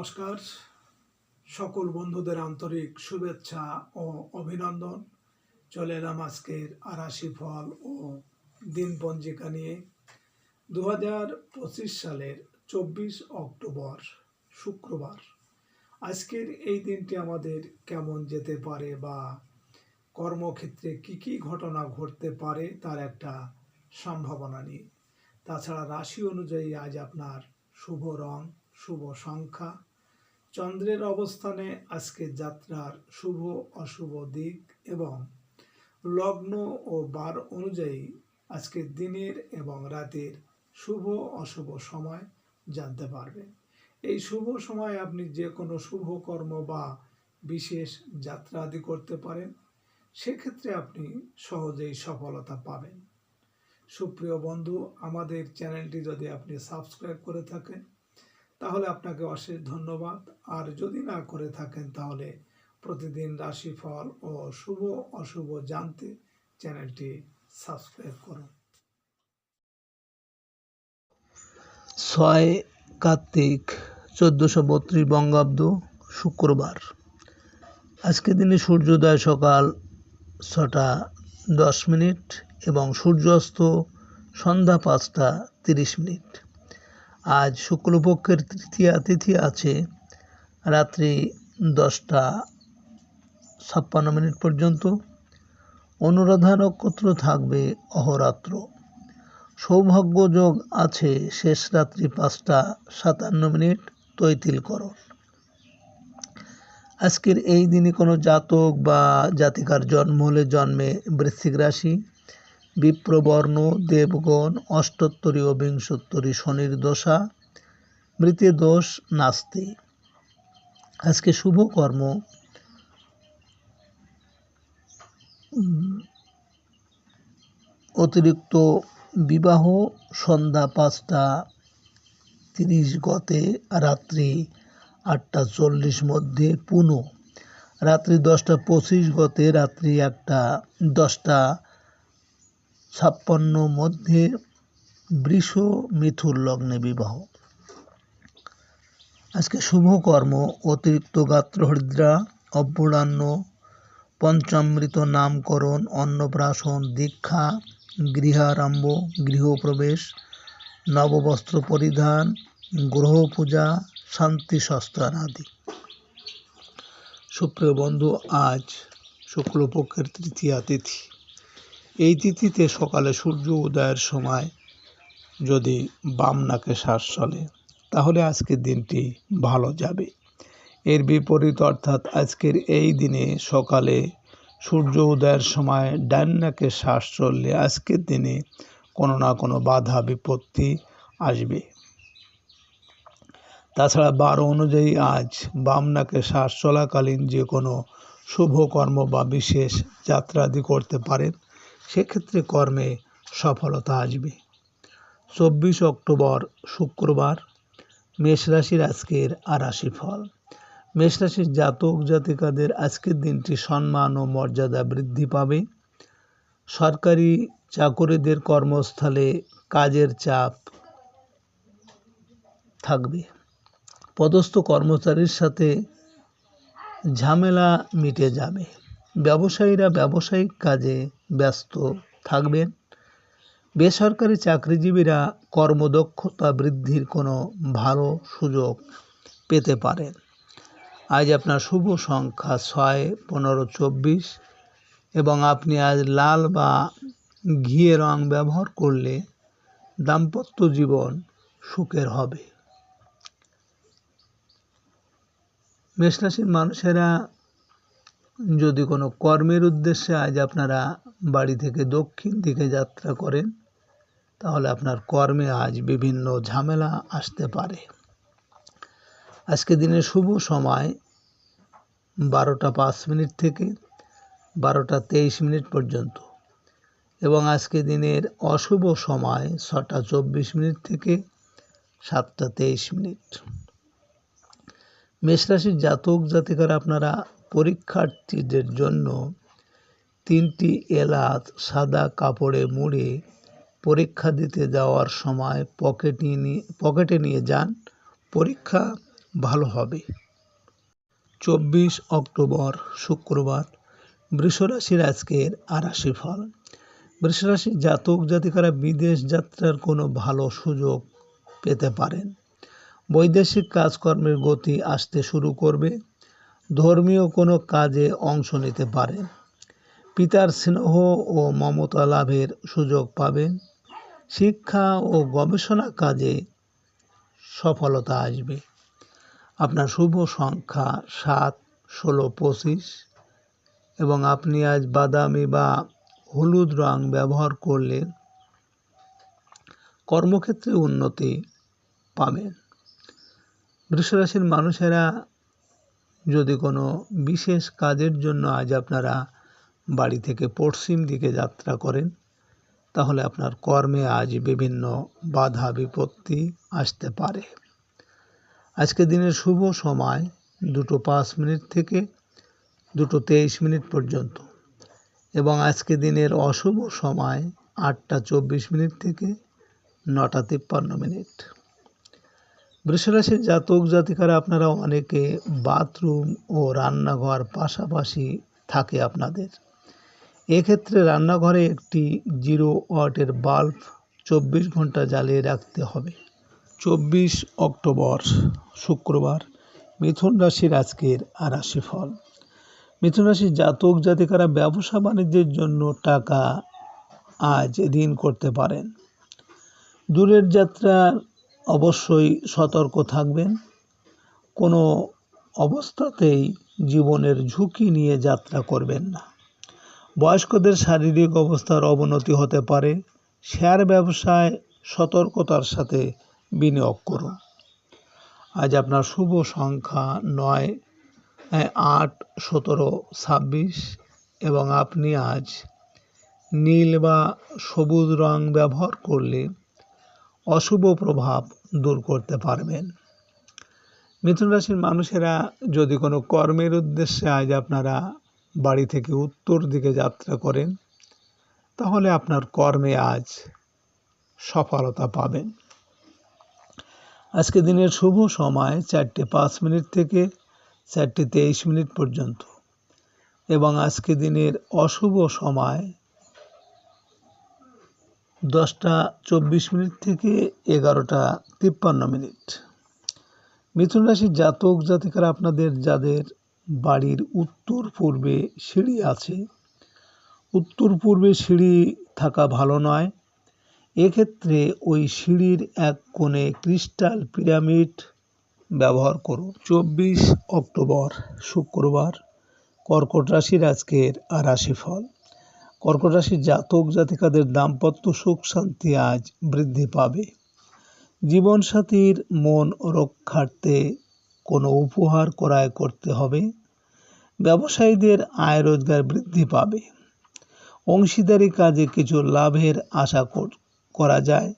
নমস্কার। সকল বন্ধুদের আন্তরিক শুভেচ্ছা ও অভিনন্দন। চলে এলাম আজকের আরাশি ফল ও দিন পঞ্জিকা নিয়ে। দু পঁচিশ সালের চব্বিশ অক্টোবর, শুক্রবার। আজকের এই দিনটি আমাদের কেমন যেতে পারে বা কর্মক্ষেত্রে কি কি ঘটনা ঘটতে পারে তার একটা সম্ভাবনা নিয়ে। তাছাড়া রাশি অনুযায়ী আজ আপনার শুভ রং, শুভ সংখ্যা চন্দ্রের অবস্থানে আজকে যাত্রার শুভ অশুভ দিক এবং লগ্ন ও বার অনুযায়ী আজকে দিনের এবং রাতের শুভ অশুভ সময় জানতে পারবেন এই শুভ সময় আপনি যে কোনো শুভ কর্ম বা বিশেষ যাত্রা আদি করতে পারেন, সেক্ষেত্রে আপনি সহজেই সফলতা পাবেন। সুপ্রিয় বন্ধু, আমাদের চ্যানেলটি যদি আপনি সাবস্ক্রাইব করে থাকেন তাহলে আপনাকে অশেষ ধন্যবাদ। আর যদি না করে থাকেন তাহলে প্রতিদিন রাশিফল ও শুভ অশুভ জানতে চ্যানেলটি সাবস্ক্রাইব করুন। ছয় কার্তিক চোদ্দোশো বত্রিশ বঙ্গাব্দ শুক্রবার। আজকে দিনে সূর্যোদয় সকাল ছটা দশ মিনিট এবং সূর্যাস্ত সন্ধ্যা পাঁচটা তিরিশ মিনিট। আজ শুক্লপক্ষের তৃতীয়া তিথি আছে, রাত্রি দশটা ছাপ্পান্ন মিনিট পর্যন্ত। অনুরাধা নক্ষত্র থাকবে অহরাত্র। সৌভাগ্য যোগ আছে শেষ রাত্রি পাঁচটা সাতান্ন মিনিট তৈতিলকরণ আজকের এই দিনে কোনো জাতক বা জাতিকার জন্ম হলে জন্মে বৃশ্চিক রাশি। বিপ্রবর্ণ দেবগণ অষ্টোত্তরী ও বিংশোত্তরী শনির দশা, মৃতে দোষ নাস্তি। আজকে শুভ কর্ম। অতিরিক্ত বিবাহ সন্ধ্যা পাঁচটা তিরিশ গতে রাত্রি আটটা চল্লিশ মধ্যে পুনো। রাত্রি দশটা পঁচিশ গতে রাত্রি একটা দশটা ছাপ্পান্ন মধ্যে বৃষ মিথুর লগ্নে বিবাহ। আজকে শুভ কর্ম, অতিরিক্ত গাত্রহৃদ্রা অপরাহ্ন পঞ্চামৃত নামকরণ, অন্নপ্রাশন, দীক্ষা, গৃহারম্ভ, গৃহপ্রবেশ, নববস্ত্র পরিধান গ্রহ পূজা শান্তি সস্তান আদি সুপ্রিয় বন্ধু, আজ শুক্লপক্ষের তৃতীয়া তিথি। এই তিথিতে সকালে সূর্য উদয়ের সময় যদি বাম নাকে শ্বাস চলে, তাহলে আজকের দিনটি ভালো যাবে। এর বিপরীত অর্থাৎ আজকের এই দিনে সকালে সূর্য উদয়ের সময় ডান নাকে শ্বাস চললে আজকের দিনে কোনো না কোনো বাধা, বিপত্তি আসবে। তাছাড়া বারো অনুযায়ী আজ বাম নাকে শ্বাস চলাকালীন যে কোনো শুভ কর্ম বা বিশেষ যাত্রাদি করতে পারেন। সেক্ষেত্রে কর্মে সফলতা আসবে। চব্বিশ অক্টোবর, শুক্রবার, মেষ রাশির আজকের আরাশি ফল। মেষ রাশির জাতক জাতিকাদের আজকের দিনটি সম্মান ও মর্যাদা বৃদ্ধি পাবে। সরকারি চাকরিদের কর্মস্থলে কাজের চাপ থাকবে। পদস্থ কর্মচারীর সাথে ঝামেলা মিটে যাবে। ব্যবসায়ীরা ব্যবসায়িক কাজে ব্যস্ত থাকবেন। বেসরকারি চাকরিজীবীরা কর্মদক্ষতা বৃদ্ধির কোনো ভালো সুযোগ পেতে পারেন। আজ আপনার শুভ সংখ্যা ছয়, পনেরো, চব্বিশ এবং আপনি আজ লাল বা ঘিয়ে রং ব্যবহার করলে দাম্পত্য জীবন সুখের হবে। মেষরাশির মানুষেরা যদি কোনো কর্মের উদ্দেশ্যে আজ আপনারা বাড়ি থেকে দক্ষিণ দিকে যাত্রা করেন, তাহলে আপনার কর্মে আজ বিভিন্ন ঝামেলা আসতে পারে। আজকে দিনের শুভ সময় বারোটা পাঁচ মিনিট থেকে বারোটা তেইশ মিনিট পর্যন্ত এবং আজকে দিনের অশুভ সময় ছটা চব্বিশ মিনিট থেকে সাতটা তেইশ মিনিট। মেষরাশির জাতক জাতিকারা আপনারা পরীক্ষার্থীদের জন্য তিনটি এলাচ সাদা কাপড়ে মুড়ে পরীক্ষা দিতে যাওয়ার সময় পকেটে নিয়ে পকেটে নিয়ে যান। পরীক্ষা ভালো হবে। চব্বিশ অক্টোবর, শুক্রবার। বৃষরাশির আজকের আরাশি ফল। বৃষরাশির জাতক জাতিকারা বিদেশ যাত্রার কোনো ভালো সুযোগ পেতে পারেন। বৈদেশিক কাজকর্মের গতি আসতে শুরু করবে। ধর্মীয় কোনো কাজে অংশ নিতে পারেন পিতার স্নেহ ও মমতা লাভের সুযোগ পাবেন। শিক্ষা ও গবেষণা কাজে সফলতা আসবে। আপনার শুভ সংখ্যা সাত, ষোলো, পঁচিশ এবং আপনি আজ বাদামি বা হলুদ রং ব্যবহার করলে কর্মক্ষেত্রে উন্নতি পাবেন। বৃষরাশির মানুষেরা যদি কোনো বিশেষ কাজের জন্য আজ আপনারা বাড়ি থেকে পশ্চিম দিকে যাত্রা করেন, তাহলে আপনার কর্মে আজ বিভিন্ন বাধা বিপত্তি আসতে পারে। আজকে দিনের শুভ সময় দুটো পাঁচ মিনিট থেকে দুটো তেইশ মিনিট পর্যন্ত এবং আজকে দিনের অশুভ সময় আটটা চব্বিশ মিনিট থেকে নটা তিপ্পান্ন মিনিট। বৃষরাশির জাতক জাতিকারা আপনারা অনেকে বাথরুম ও রান্নাঘর পাশাপাশি থাকে আপনাদের। এক্ষেত্রে রান্নাঘরে একটি জিরো ওয়াটের বাল্ব চব্বিশ ঘণ্টা জ্বালিয়ে রাখতে হবে। চব্বিশ অক্টোবর, শুক্রবার, মিথুন রাশির আজকের রাশিফল। মিথুন রাশির জাতক জাতিকারা ব্যবসা বাণিজ্যের জন্য টাকা আজ ঋণ করতে পারেন। দূরের যাত্রার অবশ্যই সতর্ক থাকবেন। কোনো অবস্থাতেই জীবনের ঝুঁকি নিয়ে যাত্রা করবেন না। বয়স্কদের শারীরিক অবস্থার অবনতি হতে পারে। শেয়ার ব্যবসায় সতর্কতার সাথে বিনিয়োগ করুন। আজ আপনার শুভ সংখ্যা নয় আট, সতেরো, ছাব্বিশ এবং আপনি আজ নীল বা সবুজ রং ব্যবহার করলে অশুভ প্রভাব দূর করতে পারবেন। মিথুন রাশির মানুষেরা যদি কোনো কর্মের উদ্দেশ্যে আজ আপনারা বাড়ি থেকে উত্তর দিকে যাত্রা করেন, তাহলে আপনার কর্মে আজ সফলতা পাবেন। আজকে দিনের শুভ সময় চারটে পাঁচ মিনিট থেকে চারটে তেইশ মিনিট পর্যন্ত এবং আজকে দিনের অশুভ সময় দশটা চব্বিশ মিনিট থেকে এগারোটা তিপ্পান্ন মিনিট। মিথুন রাশির জাতক জাতিকারা আপনাদের যাদের বাড়ির উত্তর পূর্বে সিঁড়ি আছে, উত্তর পূর্বে সিঁড়ি থাকা ভালো নয়। এক্ষেত্রে ওই সিঁড়ির এক কোণে ক্রিস্টাল পিরামিড ব্যবহার করুন চব্বিশ অক্টোবর, শুক্রবার, কর্কট রাশির আজকের রাশিফল। কর্কট রাশির জাতক জাতিকাদের দাম্পত্য সুখ শান্তি আজ বৃদ্ধি পাবে। জীবনসাথীর মন রক্ষার্থে কোনো উপহার ক্রয় করতে হবে। ব্যবসায়ীদের আয় রোজগার বৃদ্ধি পাবে। অংশীদারি কাজে কিছু লাভের আশা করা যায়।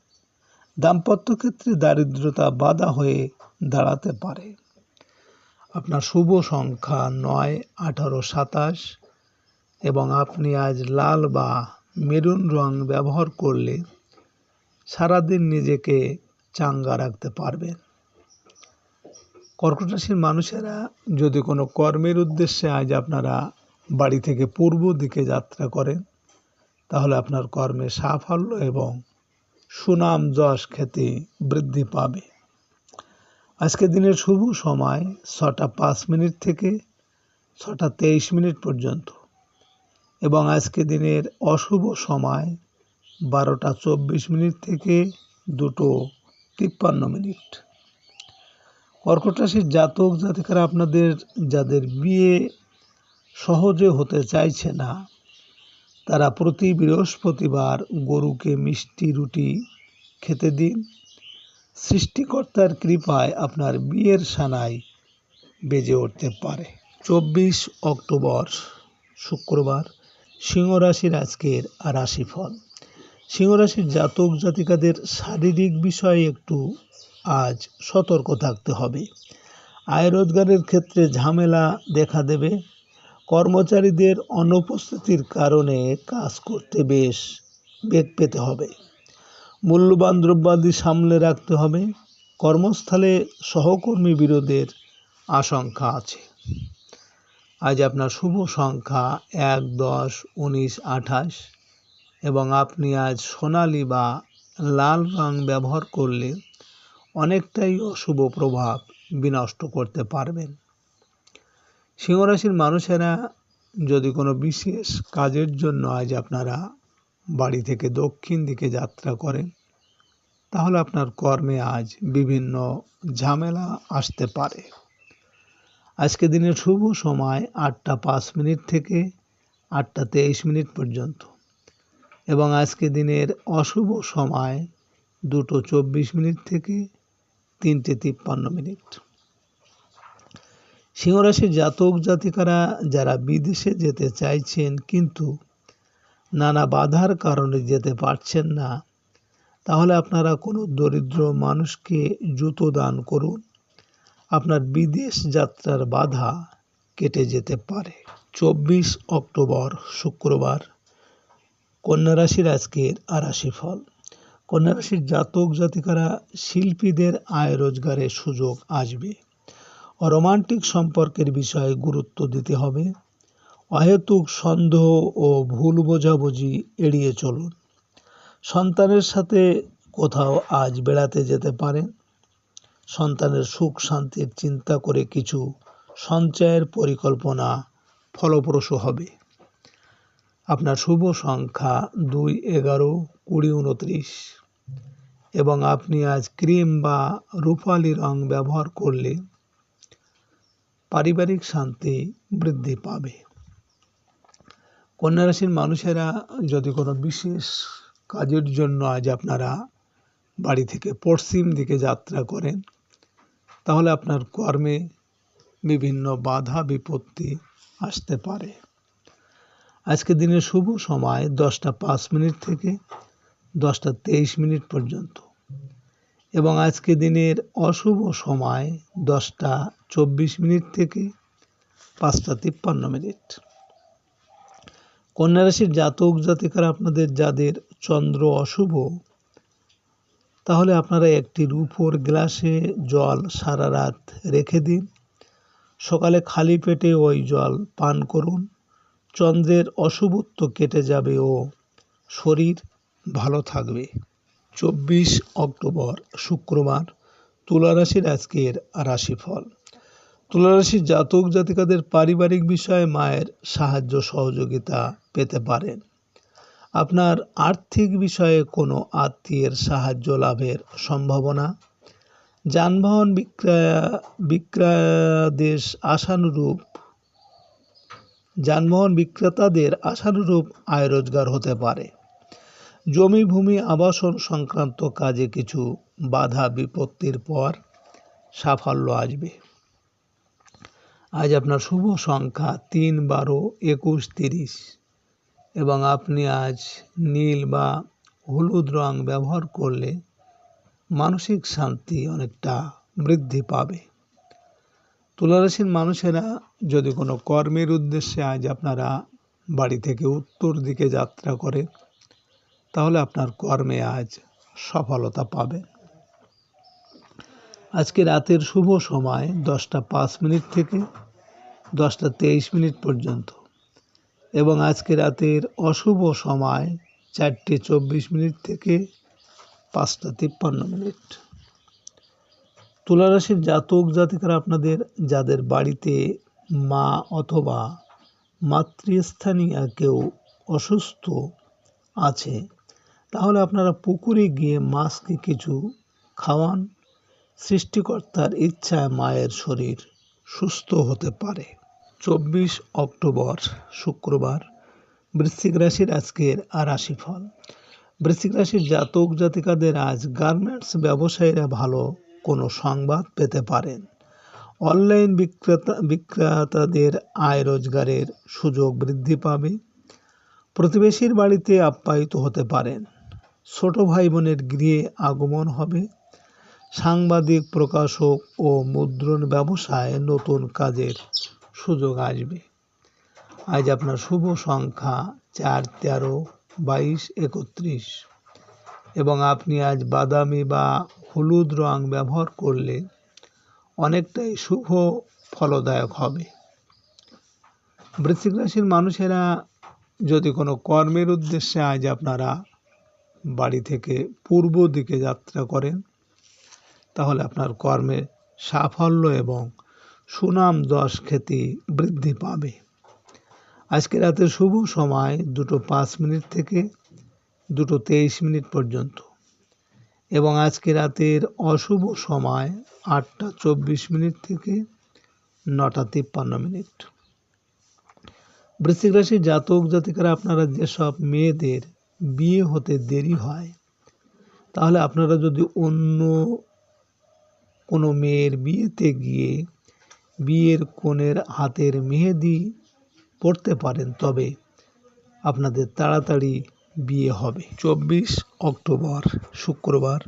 দাম্পত্য ক্ষেত্রে দারিদ্রতা বাধা হয়ে দাঁড়াতে পারে। আপনার শুভ সংখ্যা নয়, আঠারো, সাতাশ। এবং আপনি আজ লাল বা মেরুন রং ব্যবহার করলে সারাদিন নিজেকে চাঙ্গা রাখতে পারবেন কর্কট রাশির মানুষেরা যদি কোনো কর্মের উদ্দেশ্যে আজ আপনারা বাড়ি থেকে পূর্ব দিকে যাত্রা করেন, তাহলে আপনার কর্মে সাফল্য এবং সুনাম যশ খ্যাতি বৃদ্ধি পাবে। আজকে দিনের শুভ সময় ছটা পাঁচ মিনিট থেকে ছটা তেইশ মিনিট পর্যন্ত। এবং আজকে দিনের অশুভ সময় বারোটা চব্বিশ মিনিট থেকে দুটো তিপ্পান্ন মিনিট। কর্কট রাশির জাতক জাতিকারা আপনাদের, যাদের বিয়ে সহজে হতে চাইছে না, তারা প্রতি বৃহস্পতিবার গরুকে মিষ্টি রুটি খেতে দিন। সৃষ্টিকর্তার কৃপায় আপনার বিয়ের সানাই বেজে উঠতে পারে। চব্বিশ অক্টোবর, শুক্রবার সিংহ রাশির আজকের রাশিফল। সিংহ রাশির জাতক জাতিকাদের শারীরিক বিষয়ে একটু আজ সতর্ক থাকতে হবে। আয় রোজগারের ক্ষেত্রে ঝামেলা দেখা দেবে। কর্মচারীদের অনুপস্থিতির কারণে কাজ করতে বেশ বেগ পেতে হবে। মূল্যবান দ্রব্যাদি সামলে রাখতে হবে। কর্মস্থলে সহকর্মী বিরোধের আশঙ্কা আছে। আজ আপনার শুভ সংখ্যা এক, দশ, উনিশ, আঠাশ। এবং আপনি আজ সোনালি বা লাল রং ব্যবহার করলে অনেকটাই অশুভ প্রভাব বিনষ্ট করতে পারবেন। সিংহরাশির মানুষেরা যদি কোনো বিশেষ কাজের জন্য আজ আপনারা বাড়ি থেকে দক্ষিণ দিকে যাত্রা করেন, তাহলে আপনার কর্মে আজ বিভিন্ন ঝামেলা আসতে পারে। আজকে দিনের শুভ সময় আটটা পাঁচ মিনিট থেকে আটটা তেইশ মিনিট পর্যন্ত। এবং আজকে দিনের অশুভ সময় দুটো চব্বিশ মিনিট থেকে তিনটে তিপ্পান্ন মিনিট। সিংহরাশির জাতক জাতিকারা যারা বিদেশে যেতে চাইছেন কিন্তু নানা বাধার কারণে যেতে পারছেন না, তাহলে আপনারা কোনো দরিদ্র মানুষকে জুতো দান করুন। আপনার বিদেশ যাত্রার বাধা কেটে যেতে পারে। চব্বিশ অক্টোবর, শুক্রবার, কন্যা রাশির আজকের আরাশি ফল। কন্যা রাশির জাতক জাতিকারা শিল্পীদের আয় রোজগারের সুযোগ আসবে। রোমান্টিক সম্পর্কের বিষয়ে গুরুত্ব দিতে হবে। অহেতুক সন্দেহ ও ভুল বোঝাবুঝি এড়িয়ে চলুন। সন্তানের সাথে কোথাও আজ বেড়াতে যেতে পারেন। সন্তানের সুখ শান্তির চিন্তা করে কিছু সঞ্চয়ের পরিকল্পনা ফলপ্রসূ হবে। আপনার শুভ সংখ্যা দুই এগারো কুড়ি উনত্রিশ। এবং আপনি আজ ক্রিম বা রূপালি রং ব্যবহার করলে পারিবারিক শান্তি বৃদ্ধি পাবে। কন্যা রাশির মানুষেরা যদি কোনো বিশেষ কাজের জন্য আজ আপনারা বাড়ি থেকে পশ্চিম দিকে যাত্রা করেন, তাহলে আপনার কর্মে বিভিন্ন বাধা, বিপত্তি আসতে পারে। আজকে দিনের শুভ সময় দশটা পাঁচ মিনিট থেকে দশটা তেইশ মিনিট পর্যন্ত। এবং আজকে দিনের অশুভ সময় দশটা চব্বিশ মিনিট থেকে পাঁচটা তিপ্পান্ন মিনিট। কন্যা রাশির জাতক জাতিকারা আপনাদের যাদের চন্দ্র অশুভ তাহলে আপনারা একটি রূপোর গ্লাসে জল সারা রাত রেখে দিন। সকালে খালি পেটে ওই জল পান করুন। চন্দ্রের অশুভত্ব কেটে যাবে ও শরীর ভালো থাকবে। চব্বিশ অক্টোবর, শুক্রবার তুলা রাশির আজকের রাশিফল। তুলা রাশির জাতক জাতিকাদের পারিবারিক বিষয়ে মায়ের সাহায্য সহযোগিতা পেতে পারেন। আপনার আর্থিক বিষয়ে কোনো আত্মীয়ের সাহায্য লাভের সম্ভাবনা? যানবাহন বিক্রয়, বিক্রয়াদেশ আশানুরূপ। যানবাহন বিক্রেতাদের আশানুরূপ আয় রোজগার হতে পারে। জমি, ভূমি, আবাসন সংক্রান্ত কাজে কিছু বাধা বিপত্তির পর সাফল্য আসবে। আজ আপনার শুভ সংখ্যা তিন বারো একুশ তিরিশ। এবং আপনি আজ নীল বা হলুদ রং ব্যবহার করলে মানসিক শান্তি অনেকটা বৃদ্ধি পাবে। তুলারাশির মানুষেরা যদি কোনো কর্মের উদ্দেশ্যে আজ আপনারা বাড়ি থেকে উত্তর দিকে যাত্রা করে তাহলে আপনার কর্মে আজ সফলতা পাবে আজকে রাতের শুভ সময় দশটা পাঁচ মিনিট থেকে দশটা তেইশ মিনিট পর্যন্ত। এবং আজকে রাতের অশুভ সময় চারটে চব্বিশ মিনিট থেকে পাঁচটা তিপ্পান্ন মিনিট। তুলারাশির জাতক জাতিকারা আপনাদের, যাদের বাড়িতে মা অথবা মাতৃস্থানীয় কেউ অসুস্থ আছে, তাহলে আপনারা পুকুরে গিয়ে মাছকে কিছু খাওয়ান। সৃষ্টিকর্তার ইচ্ছায় মায়ের শরীর সুস্থ হতে পারে। চব্বিশ অক্টোবর, শুক্রবার। বৃশ্চিক রাশির আজকের রাশিফল। বৃশ্চিক রাশির জাতক জাতিকাদের আজ গার্মেন্টস ব্যবসায়ীরা ভালো কোনো সংবাদ পেতে পারেন। অনলাইন বিক্রেতা বিক্রেতাদের আয় রোজগারের সুযোগ বৃদ্ধি পাবে। প্রতিবেশীর বাড়িতে আপ্যায়িত হতে পারেন। ছোট ভাই বোনের গৃহে আগমন হবে। সাংবাদিক, প্রকাশক ও মুদ্রণ ব্যবসায় নতুন কাজের সুযোগ আসবে। আজ আপনার শুভ সংখ্যা চার, তেরো, বাইশ, একত্রিশ। এবং আপনি আজ বাদামি বা হলুদ রং ব্যবহার করলে অনেকটাই শুভ ফলদায়ক হবে। বৃশ্চিক রাশির মানুষেরা যদি কোনো কর্মের উদ্দেশ্যে আজ আপনারা বাড়ি থেকে পূর্ব দিকে যাত্রা করেন, তাহলে আপনার কর্মে সাফল্য এবং সুনাম যশ খ্যাতি বৃদ্ধি পাবে। আজকে রাতে শুভ সময় দুটো পাঁচ মিনিট থেকে দুটো তেইশ মিনিট পর্যন্ত। এবং আজকে রাতের অশুভ সময় আটটা চব্বিশ মিনিট থেকে নটা তিপ্পান্ন মিনিট। বৃশ্চিক রাশির জাতক জাতিকারা, আপনারা যেসব মেয়েদের বিয়ে হতে দেরি হয়, তাহলে আপনারা যদি অন্য কোনো মেয়ের বিয়েতে গিয়ে বিয়ের কনের হাতের মেহেদি পড়তে পারেন, তবে আপনাদের তাড়াতাড়ি বিয়ে হবে। চব্বিশ অক্টোবর, শুক্রবার,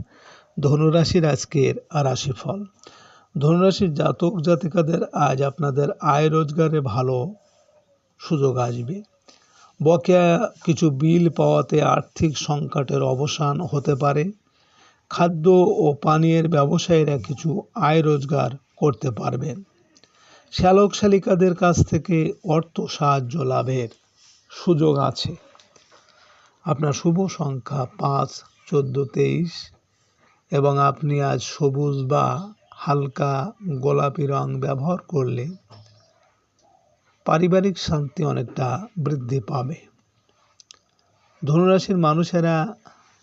ধনুরাশির আজকের রাশিফল। ধনুরাশির জাতক জাতিকাদের আজ আপনাদের আয় রোজগারে ভালো সুযোগ আসবে। বকেয়া কিছু বিল পাওয়াতে আর্থিক সংকটের অবসান হতে পারে। খাদ্য ও পানীয়ের ব্যবসায়ীরা কিছু আয় রোজগার করতে পারবেন। শ্যালক শালিকাদের কাছ থেকে অর্থ সাহায্য লাভের সুযোগ আছে। আপনার শুভ সংখ্যা পাঁচ, চোদ্দ, তেইশ এবং আপনি আজ সবুজ বা হালকা গোলাপি রং ব্যবহার করলে পারিবারিক শান্তি অনেকটা বৃদ্ধি পাবে। ধনুরাশির মানুষেরা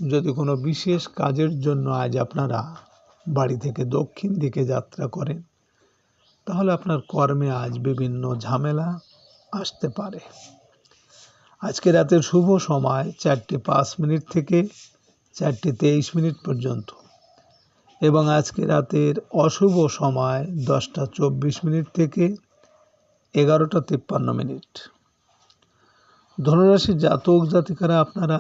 যদি কোনো বিশেষ কাজের জন্য আজ আপনারা বাড়ি থেকে দক্ষিণ দিকে যাত্রা করেন তাহলে আপনার কর্মে আজ বিভিন্ন ঝামেলা আসতে পারে। আজকে রাতের শুভ সময় চারটে পাঁচ মিনিট থেকে চারটে তেইশ মিনিট পর্যন্ত এবং আজকে রাতের অশুভ সময় দশটা চব্বিশ মিনিট থেকে এগারোটা তিপ্পান্ন মিনিট। ধনুরাশির জাতক জাতিকারা আপনারা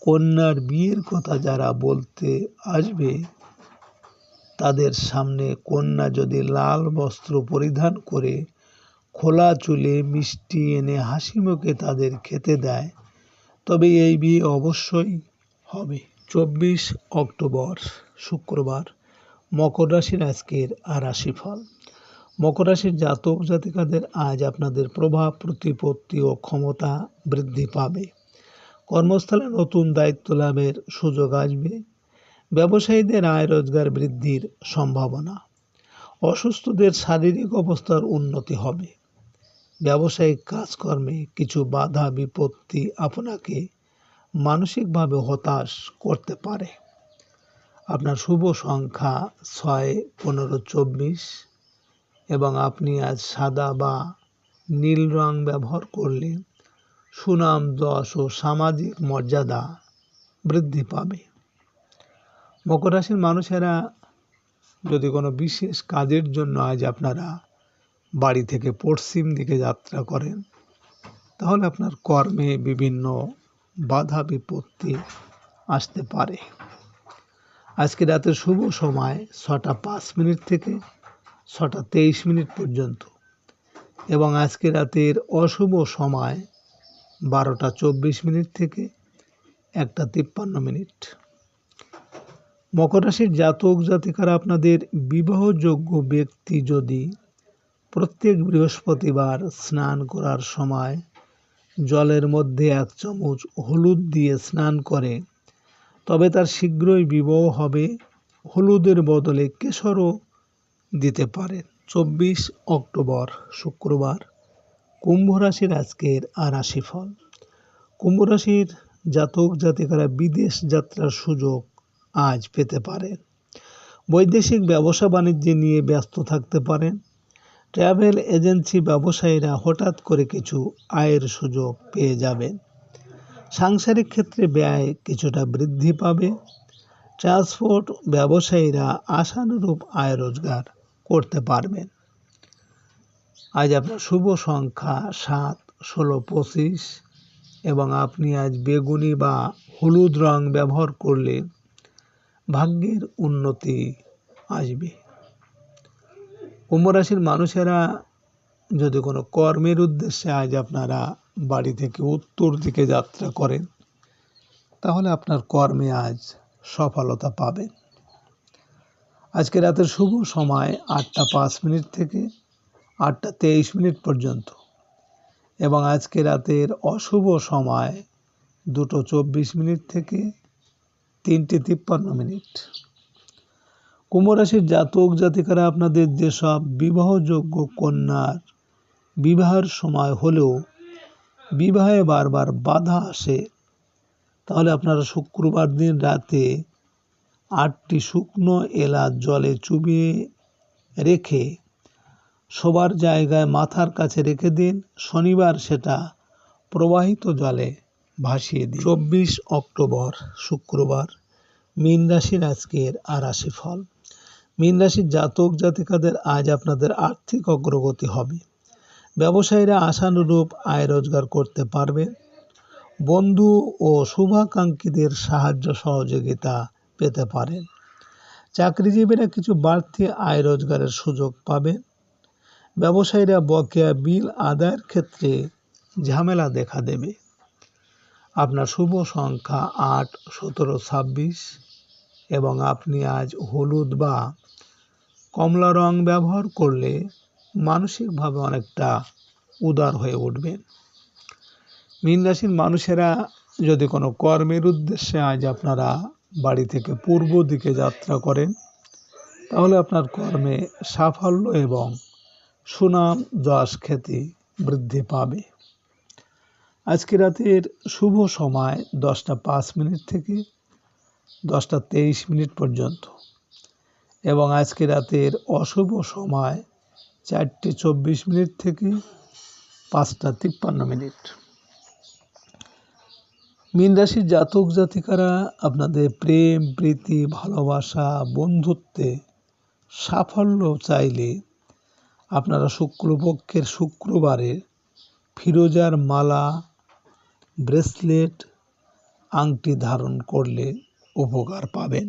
কন্যার বিয়ের কথা যারা বলতে আসবে তাদের সামনে কন্যা যদি লাল বস্ত্র পরিধান করে, খোলা চুলে মিষ্টি এনে হাসি মুখে তাদের খেতে দেয়, তবে এই বিয়ে অবশ্যই হবে। চব্বিশ অক্টোবর, শুক্রবার, মকর রাশির আজকের আর রাশিফল। মকর রাশির জাতক জাতিকাদের আজ আপনাদের প্রভাব, প্রতিপত্তি ও ক্ষমতা বৃদ্ধি পাবে। কর্মস্থলে নতুন দায়িত্ব লাভের সুযোগ আসবে। ব্যবসায়ীদের আয় রোজগার বৃদ্ধির সম্ভাবনা। অসুস্থদের শারীরিক অবস্থার উন্নতি হবে। ব্যবসায়িক কাজকর্মে কিছু বাধা বিপত্তি আপনাকে মানসিকভাবে হতাশ করতে পারে। আপনার শুভ সংখ্যা ছয়, পনেরো, চব্বিশ এবং আপনি আজ সাদা বা নীল রং ব্যবহার করলে সুনাম যশ ও সামাজিক মর্যাদা বৃদ্ধি পাবে। মকর রাশির মানুষেরা যদি কোনো বিশেষ কাজের জন্য আজ আপনারা বাড়ি থেকে পশ্চিম দিকে যাত্রা করেন, তাহলে আপনার কর্মে বিভিন্ন বাধা বিপত্তি আসতে পারে। আজকে রাতের শুভ সময় ছটা পাঁচ মিনিট থেকে ছটা তেইশ মিনিট পর্যন্ত এবং আজকে রাতের অশুভ সময় বারোটা চব্বিশ মিনিট থেকে একটা তিপ্পান্ন মিনিট। মকর রাশির জাতক জাতিকারা আপনাদের বিবাহযোগ্য ব্যক্তি যদি প্রত্যেক বৃহস্পতিবার স্নান করার সময় জলের মধ্যে এক চামচ হলুদ দিয়ে স্নান করে, তবে তার শীঘ্রই বিবাহ হবে, হলুদের বদলে কেশরও দিতে পারেন। চব্বিশ অক্টোবর শুক্রবার, কুম্ভ রাশির আজকের আর রাশিফল। কুম্ভ রাশির জাতক জাতিকারা বিদেশ যাত্রার সুযোগ আজ পেতে পারেন। বৈদেশিক ব্যবসা বাণিজ্য নিয়ে ব্যস্ত থাকতে পারেন। ট্রাভেল এজেন্সি ব্যবসায়ীরা হঠাৎ করে কিছু আয়ের সুযোগ পেয়ে যাবেন। সাংসারিক ক্ষেত্রে ব্যয় কিছুটা বৃদ্ধি পাবে। ট্রান্সপোর্ট ব্যবসায়ীরা আশানুরূপ আয় রোজগার করতে পারবেন। আজ আপনার শুভ সংখ্যা সাত, ষোলো, পঁচিশ এবং আপনি আজ বেগুনি বা হলুদ রং ব্যবহার করলে ভাগ্যের উন্নতি আসবে। কুম্ভ রাশির মানুষেরা যদি কোনো কর্মের উদ্দেশ্যে আজ আপনারা বাড়ি থেকে উত্তর দিকে যাত্রা করেন, তাহলে আপনার কর্মে আজ সফলতা পাবেন। আজকে রাতের শুভ সময় আটটা পাঁচ মিনিট থেকে আটটা তেইশ মিনিট পর্যন্ত এবং আজকে রাতের অশুভ সময় দুটো চব্বিশ মিনিট থেকে তিনটে তিপ্পান্ন মিনিট। কুম্ভ রাশির জাতক জাতিকারা আপনাদের যেসব বিবাহযোগ্য কন্যার বিবাহের সময় হলেও বিবাহে বারবার বাধা আসে, তাহলে আপনারা শুক্রবার দিন রাতে আটটি শুকনো এলাচ জলে চুবিয়ে রেখে শোবার জায়গায় মাথার কাছে রেখে দিন। শনিবার সেটা প্রবাহিত জলে ভাসিয়ে দিন। চব্বিশ অক্টোবর, শুক্রবার। মীন রাশির আজকের আর রাশি ফল মীন রাশির জাতক জাতিকাদের আজ আপনাদের আর্থিক অগ্রগতি হবে। ব্যবসায়ীরা আশানুরূপ আয় রোজগার করতে পারবে। বন্ধু ও শুভাকাঙ্ক্ষীদের সাহায্য সহযোগিতা পেতে পারেন। চাকরিজীবীরা কিছু বাড়তি আয় রোজগারের সুযোগ পাবেন ব্যবসায়ীরা বকেয়া বিল আদায়ের ক্ষেত্রে ঝামেলা দেখা দেবে। আপনার শুভ সংখ্যা আট, সতেরো, ছাব্বিশ। এবং আপনি আজ হলুদ বা কমলা রং ব্যবহার করলে মানসিকভাবে অনেকটা উদার হয়ে উঠবেন। মীন মানুষেরা যদি কোনো কর্মের উদ্দেশ্যে আজ আপনারা বাড়ি থেকে পূর্ব দিকে যাত্রা করেন, তাহলে আপনার কর্মে সাফল্য এবং সুনাম যশ খ্যাতি বৃদ্ধি পাবে। আজকে রাতের শুভ সময় দশটা পাঁচ মিনিট থেকে দশটা তেইশ মিনিট পর্যন্ত। এবং আজকে রাতের অশুভ সময় চারটে চব্বিশ মিনিট থেকে পাঁচটা তিপ্পান্ন মিনিট। মীন রাশির জাতক জাতিকারা, আপনাদের প্রেম, প্রীতি, ভালোবাসা, বন্ধুত্বে সাফল্য চাইলে আপনারা শুক্লপক্ষের শুক্রবারে ফিরোজার মালা, ব্রেসলেট, আংটি ধারণ করলে উপকার পাবেন।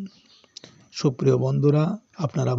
সুপ্রিয় বন্ধুরা আপনারা